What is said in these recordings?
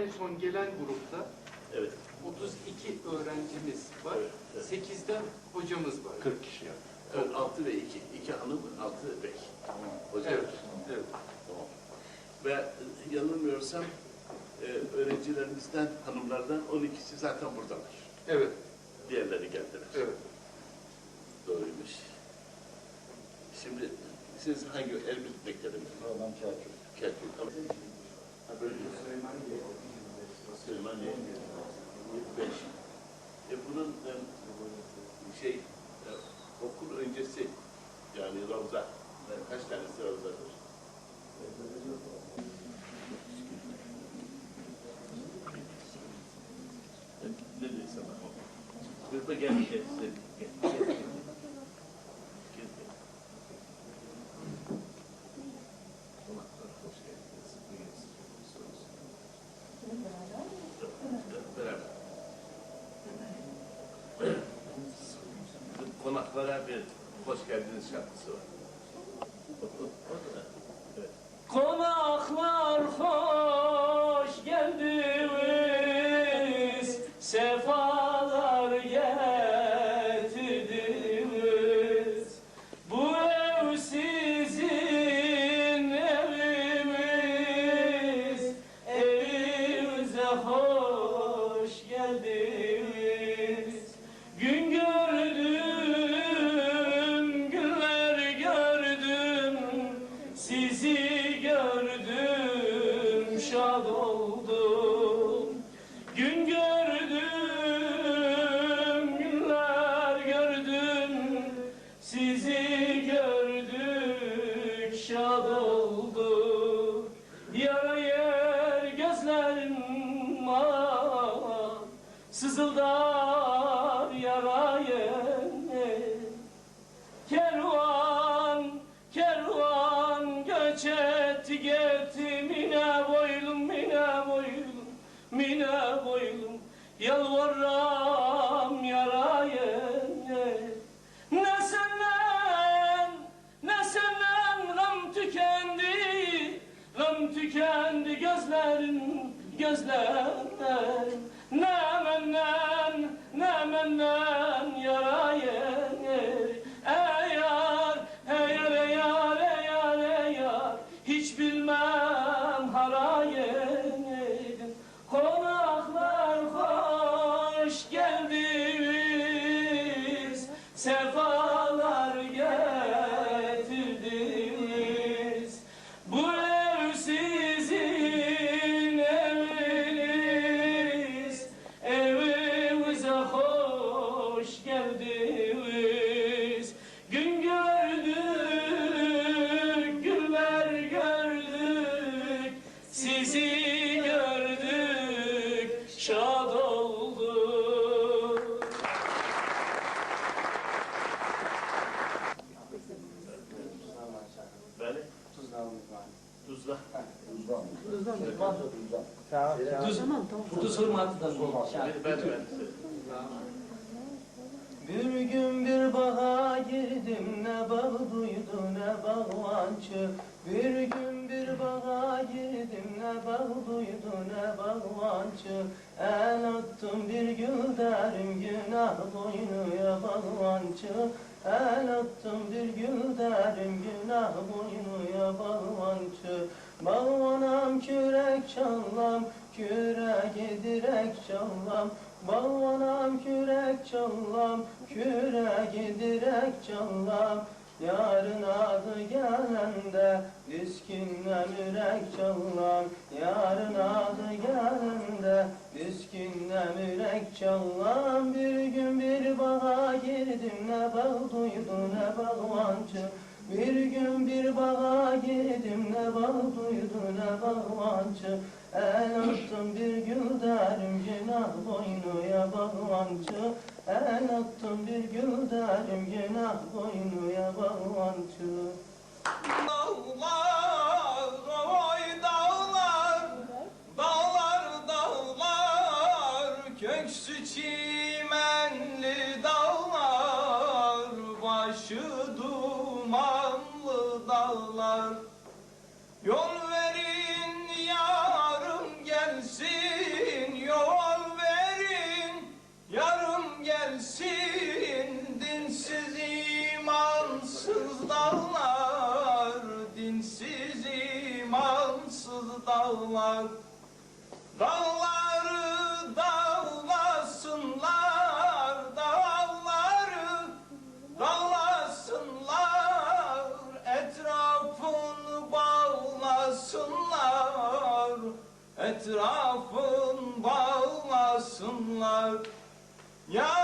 en son gelen grupta Evet. 32 öğrencimiz var. Evet, evet. 8'de hocamız var. 40 kişi yani. Evet, 6 ve 2. 2 hanım, 6 bey. Hocam. Evet. Evet. Tamam. Ve yanılmıyorsam e, öğrencilerimizden, hanımlardan 12'si zaten buradalar. Evet. Diğerleri geldiler. Evet. Doğruymuş. Şimdi siz hangi Elbit mektebinde? Oradan Kerkük. Kerkük. Tamam. Soracağım. Beraber. Konaklara bir hoş geldiniz şarkısı var. Sızıldar yara yer. Kervan, kervan göç etti gitti mine boylum, mine boylum, mine boylum. Yalvarram yaraya ne senden, ne senden ram tükendi, ram tükendi gözlerin, gözlerin. Ne menden, ne menden yaraya Tuzla. Ben, ben. Bir gün bir bağa girdim ne bağ duydu ne bağlancı Bir gün bir bağa girdim ne bağ duydu ne bağlancı El attım bir gül derim günah boynuya bağlancı El attım bir gül derim günah boynuya Bağlanam kürek çallam kürek direk çallam. Bağlanam kürek çallam, kürek direk çallam. Yarın adı gelende, diskinle mürek çallam. Yarın adı gelende, diskinle mürek çallam. Bir gün bir bağa girdim, ne bağ duydu ne bağlancı bir gün bir bağa girdim bağlancı El attım bir gül derim günah boynuya bağlancı El attım bir gül derim günah boynuya bağlancı köksü çimenli dağlar, başı dumanlı dağlar. Yol etrafın bağlasınlar. Ya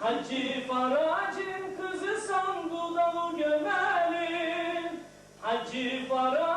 Hacı Farac'ın kızı sandu dalı gömelim. Hacı Farac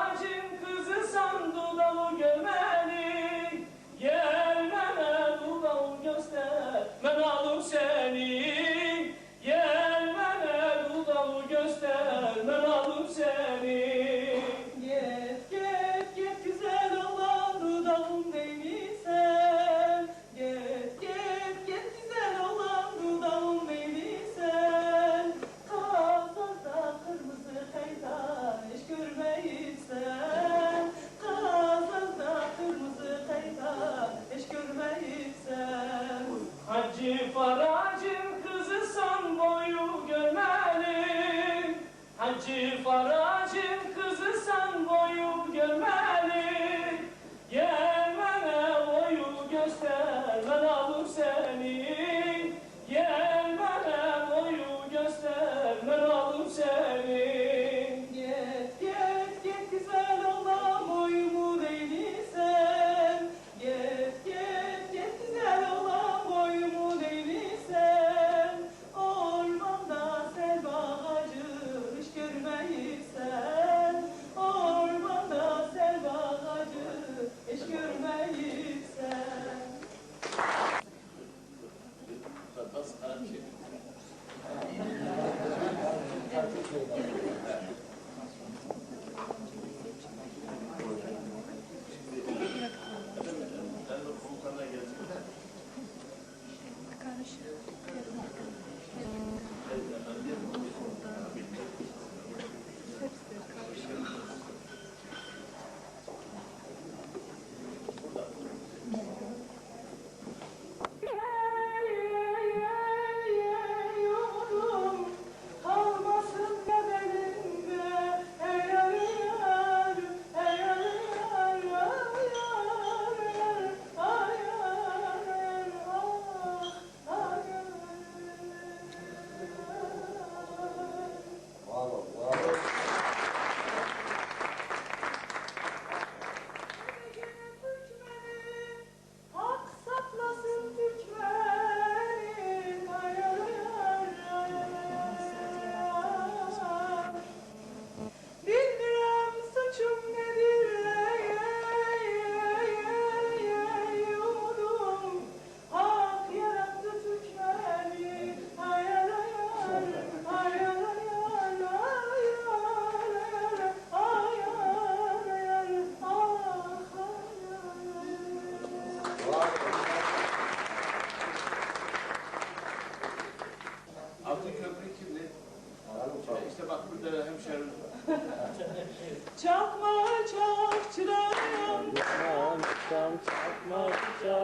So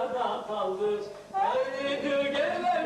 yollarda kaldık. Öldü gelen